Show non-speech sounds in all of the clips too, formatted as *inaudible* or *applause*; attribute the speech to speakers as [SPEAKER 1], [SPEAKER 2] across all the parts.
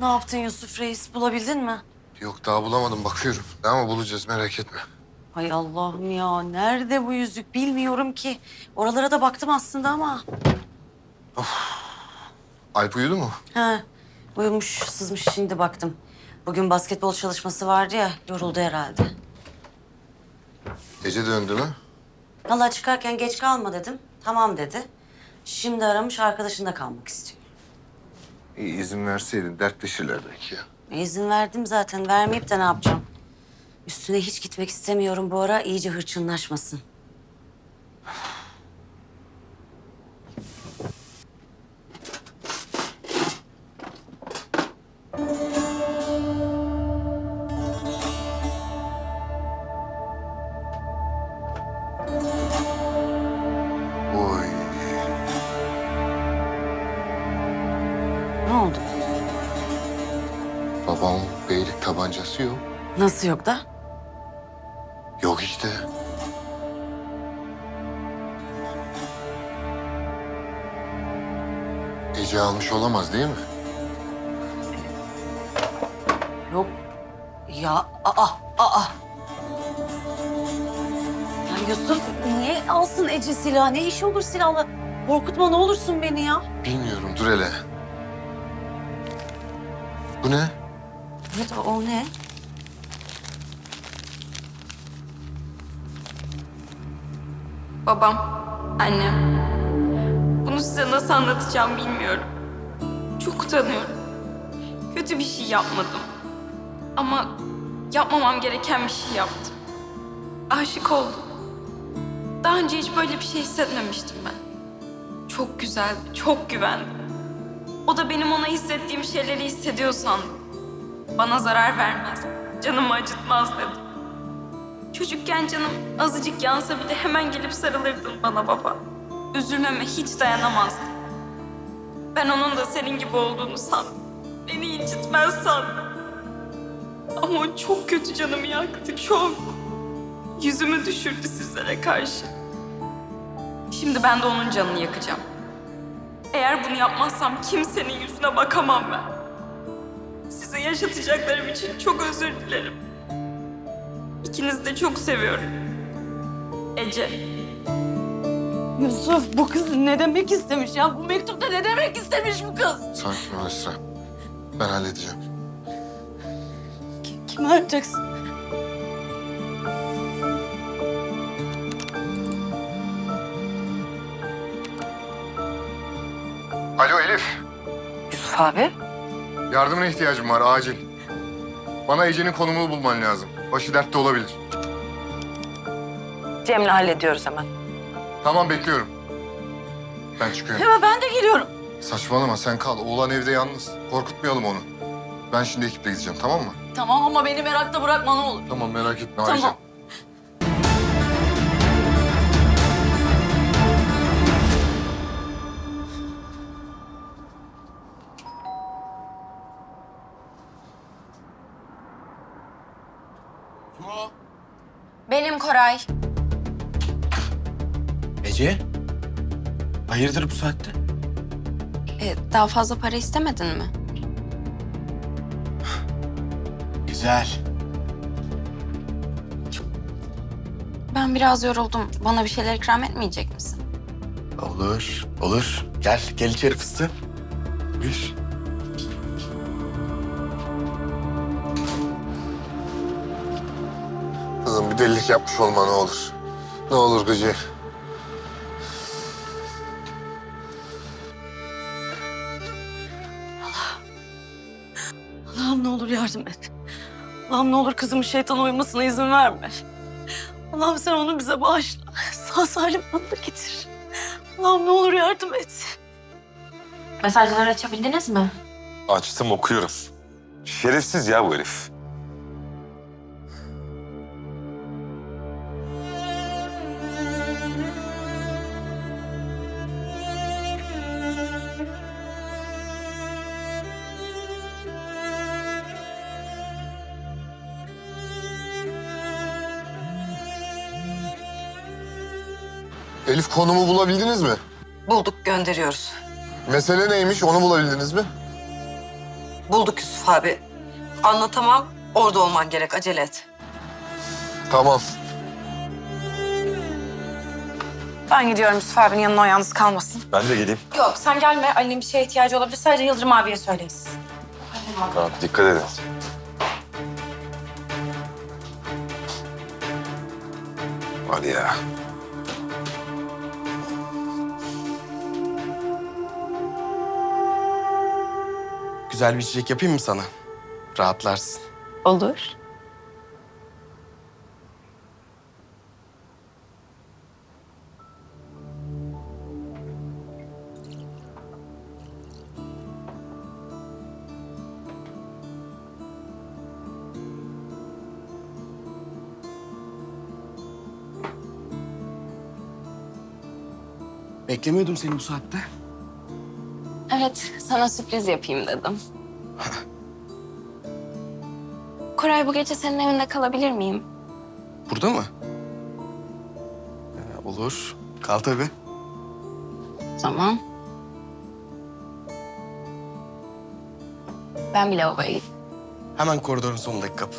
[SPEAKER 1] Ne yaptın Yusuf Reis? Bulabildin mi?
[SPEAKER 2] Yok daha bulamadım bakıyorum. Ama bulacağız merak etme.
[SPEAKER 1] Hay Allah'ım ya. Nerede bu yüzük bilmiyorum ki. Oralara da baktım aslında ama.
[SPEAKER 2] Alp uyudu mu?
[SPEAKER 1] He, uyumuş, sızmış şimdi baktım. Bugün basketbol çalışması vardı ya, yoruldu herhalde.
[SPEAKER 2] Gece döndü mü?
[SPEAKER 1] Vallahi çıkarken geç kalma dedim. Tamam dedi. Şimdi aramış arkadaşında kalmak istiyor.
[SPEAKER 2] İyi izin verseydin dertleşirler belki ya.
[SPEAKER 1] E, izin verdim zaten. Vermeyip de ne yapacağım? Üstüne hiç gitmek istemiyorum bu ara. iyice hırçınlaşmasın.
[SPEAKER 2] Tabancası yok.
[SPEAKER 1] Nasıl yok da?
[SPEAKER 2] Yok işte. Ece almış olamaz değil mi?
[SPEAKER 1] Yok. Ya aa aa. Ya Yusuf niye alsın Ece silahı? Ne iş olur silahla? Korkutma ne olursun beni ya.
[SPEAKER 2] Bilmiyorum dur hele. Bu ne?
[SPEAKER 1] Evet o, o ne?
[SPEAKER 3] Babam, annem. Bunu size nasıl anlatacağım bilmiyorum. Çok utanıyorum. Kötü bir şey yapmadım. Ama yapmamam gereken bir şey yaptım. Aşık oldum. Daha önce hiç böyle bir şey hissetmemiştim ben. Çok güzeldi, çok güvendim. O da benim ona hissettiğim şeyleri hissediyor sandım. Bana zarar vermez, canımı acıtmaz dedim. Çocukken canım azıcık yansa bile hemen gelip sarılırdın bana baba. Üzülmeme hiç dayanamazdım. Ben onun da senin gibi olduğunu sandım. Beni incitmez sandım. Ama o çok kötü canımı yaktı, çok. Yüzümü düşürdü sizlere karşı. Şimdi ben de onun canını yakacağım. Eğer bunu yapmazsam kimsenin yüzüne bakamam ben. Size yaşatacaklarım için çok özür dilerim. İkinizi de çok seviyorum. Ece.
[SPEAKER 1] Yusuf bu kız ne demek istemiş ya? Bu mektupta ne demek istemiş bu kız?
[SPEAKER 2] Sakin ol Esra. Ben halledeceğim.
[SPEAKER 1] Ki- Kimi arayacaksın?
[SPEAKER 2] Alo Elif.
[SPEAKER 1] Yusuf abi.
[SPEAKER 2] Yardımına ihtiyacım var acil. Bana Ece'nin konumunu bulman lazım. Başı dertte olabilir.
[SPEAKER 1] Cem'le hallediyoruz hemen.
[SPEAKER 2] Tamam bekliyorum. Ben çıkıyorum.
[SPEAKER 1] Hemen ben de geliyorum.
[SPEAKER 2] Saçmalama sen kal. Oğlan evde yalnız. Korkutmayalım onu. Ben şimdi ekiple gideceğim tamam mı?
[SPEAKER 1] Tamam ama beni merakta bırakma ne olur.
[SPEAKER 2] Tamam merak etme
[SPEAKER 1] Tamam.
[SPEAKER 2] arayacağım.
[SPEAKER 3] Koray.
[SPEAKER 4] Ece? Hayırdır bu saatte?
[SPEAKER 3] E, daha fazla para istemedin mi?
[SPEAKER 4] Güzel.
[SPEAKER 3] Ben biraz yoruldum. Bana bir şeyler ikram etmeyecek misin?
[SPEAKER 4] Olur, olur. Gel, gel içeri fıstığım. Buyur.
[SPEAKER 2] Kızım bir delilik yapmış olma ne olur. Ne olur Gıcı.
[SPEAKER 1] Allah'ım ne olur yardım et. Allah'ım ne olur kızımın şeytan uyumasına izin verme. Allah'ım sen onu bize bağışla. Sağ salim bana getir. Allah'ım ne olur yardım et.
[SPEAKER 5] Mesajları açabildiniz mi?
[SPEAKER 6] Açtım okuyorum. Şerefsiz ya bu herif.
[SPEAKER 2] Elif konumu bulabildiniz mi?
[SPEAKER 1] Bulduk gönderiyoruz.
[SPEAKER 2] Mesele neymiş onu bulabildiniz mi?
[SPEAKER 1] Bulduk Yusuf abi. Anlatamam. Orada olman gerek. Acele et.
[SPEAKER 2] Tamam.
[SPEAKER 7] Ben gidiyorum Yusuf abinin yanına o yalnız kalmasın.
[SPEAKER 6] Ben de geleyim.
[SPEAKER 7] Yok sen gelme. Ali'nin bir şeye ihtiyacı olabilir. Sadece Yıldırım abiye söyleyiz.
[SPEAKER 6] Tamam dikkat edin. Hadi ya.
[SPEAKER 4] Güzel bir içecek yapayım mı sana? Rahatlarsın.
[SPEAKER 1] Olur.
[SPEAKER 4] Beklemiyordum seni bu saatte.
[SPEAKER 3] Evet, sana sürpriz yapayım dedim. *laughs* Koray bu gece senin evinde kalabilir miyim?
[SPEAKER 4] Burada mı? Ee, olur. Kal tabii.
[SPEAKER 3] Tamam. Ben bir lavaboya gideyim.
[SPEAKER 4] Hemen koridorun sonundaki kapı.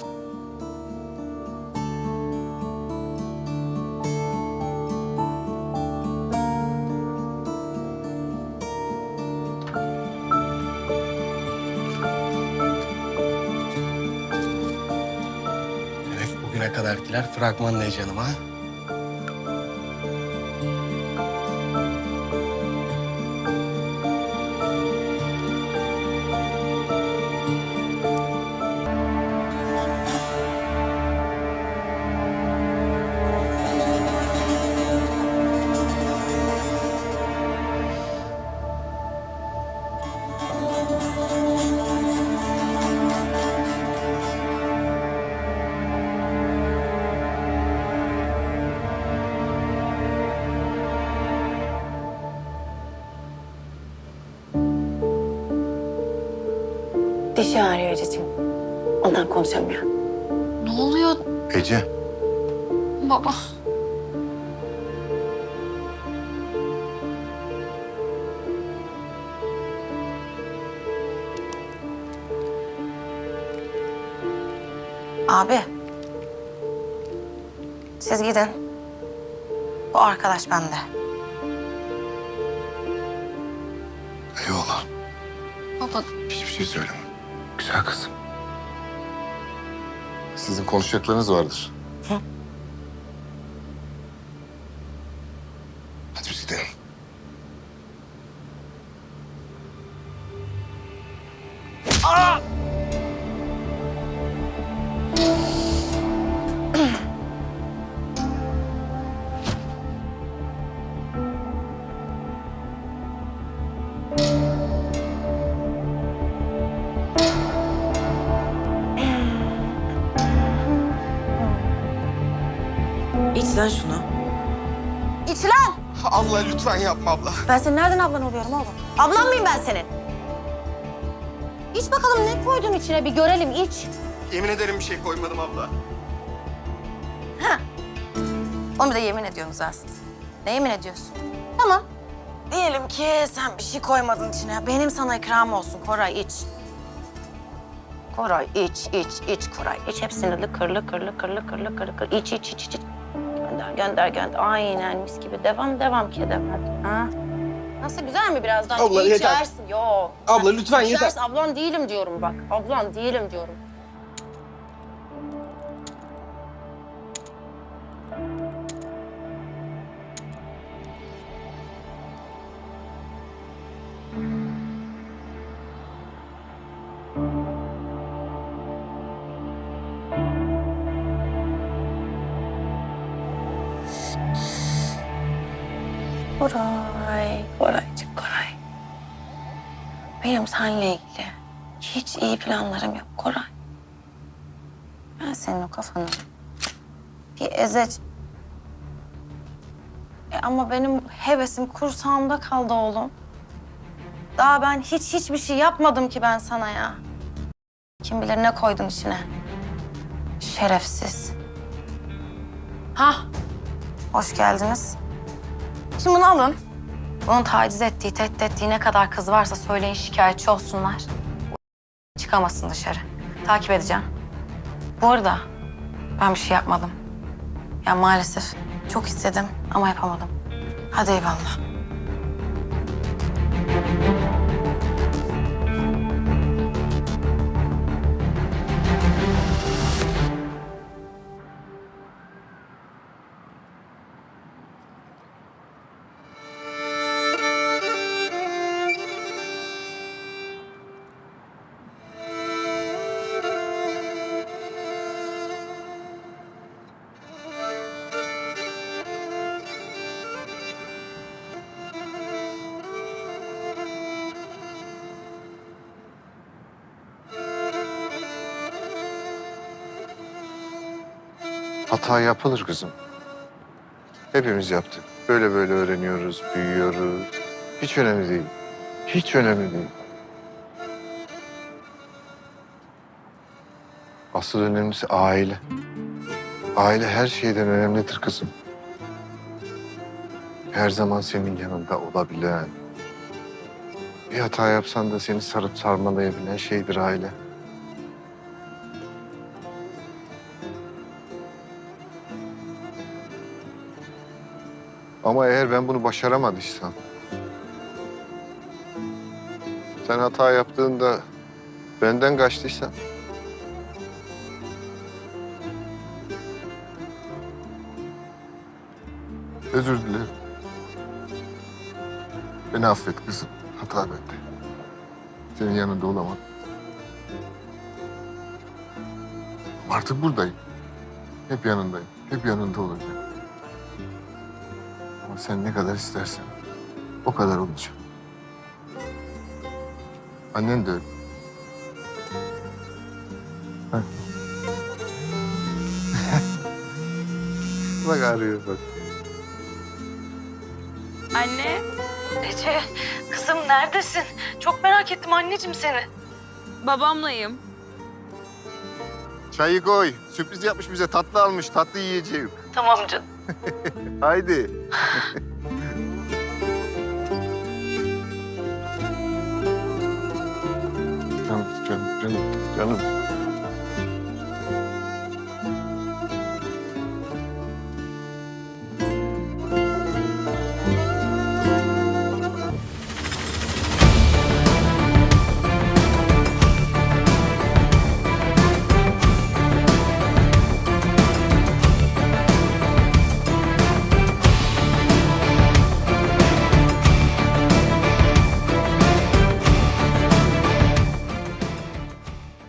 [SPEAKER 4] Kadarkiler fragman heyecanım ha.
[SPEAKER 7] Ondan konuşamıyor.
[SPEAKER 3] Ne oluyor
[SPEAKER 2] Ece.
[SPEAKER 3] baba?
[SPEAKER 7] Abi. Siz gidin. Bu arkadaş bende.
[SPEAKER 2] Eyvallah.
[SPEAKER 3] Baba
[SPEAKER 2] Hiçbir şey söyleme. Güzel kızım. Sizin konuşacaklarınız vardır.
[SPEAKER 1] İç lan şunu.
[SPEAKER 7] İç lan!
[SPEAKER 4] Abla lütfen yapma abla.
[SPEAKER 7] Ben senin nereden ablan oluyorum oğlum? Ablan mıyım ben senin? İç bakalım ne koydun içine bir görelim iç.
[SPEAKER 4] Yemin ederim bir şey koymadım abla.
[SPEAKER 7] Onu da yemin ediyorsunuz ha siz. Ne yemin ediyorsun? Tamam. Diyelim ki sen bir şey koymadın içine. Benim sana ikram olsun Koray iç. Koray iç, iç, iç Koray. İç hepsini lıkır, lıkır, lıkır, lıkır, lıkır, lıkır. İç, iç, iç, iç. iç. Gönder, gönder, gönder. Aynen mis gibi. Devam, devam ki devam. Ha? Nasıl güzel mi biraz daha?
[SPEAKER 4] Abla, yeter.
[SPEAKER 7] İçersin. Yok.
[SPEAKER 4] Abla lütfen yeter.
[SPEAKER 7] İçersin. Ablan değilim diyorum bak. Ablan değilim diyorum. Koray, Koraycık Koray. Benim seninle ilgili hiç iyi planlarım yok Koray. Ben senin o kafanı bir ezeç... E ama benim hevesim kursağımda kaldı oğlum. Daha ben hiç hiçbir şey yapmadım ki ben sana ya. Kim bilir ne koydun içine. Şerefsiz. Ha, hoş geldiniz. Şimdi bunu alın. Bunun taciz ettiği, tehdit ettiği ne kadar kız varsa söyleyin şikayetçi olsunlar. çıkamazsın dışarı. Takip edeceğim. Bu arada ben bir şey yapmadım. Ya maalesef çok istedim ama yapamadım. Hadi eyvallah.
[SPEAKER 2] Hata yapılır kızım. Hepimiz yaptık. Böyle böyle öğreniyoruz, büyüyoruz. Hiç önemli değil. Hiç önemli değil. Asıl önemlisi aile. Aile her şeyden önemlidir kızım. Her zaman senin yanında olabilen, bir hata yapsan da seni sarıp sarmalayabilen şeydir aile. Ama eğer ben bunu başaramadıysam... Sen hata yaptığında benden kaçtıysan... Özür dilerim. Beni affet kızım. Hata bende. Senin yanında olamadım. Ama Artık buradayım. Hep yanındayım. Hep yanında olacağım. Sen ne kadar istersen o kadar olacağım. Annen de öyle. Bak. *laughs* bak arıyor bak.
[SPEAKER 3] Anne,
[SPEAKER 1] Ece, kızım neredesin? Çok merak ettim anneciğim seni.
[SPEAKER 3] babamlayım.
[SPEAKER 2] Çayı koy. Sürpriz yapmış bize. Tatlı almış. Tatlı yiyeceğim.
[SPEAKER 1] Tamam canım. *laughs*
[SPEAKER 2] Haydi. canım, canım, canım, canım.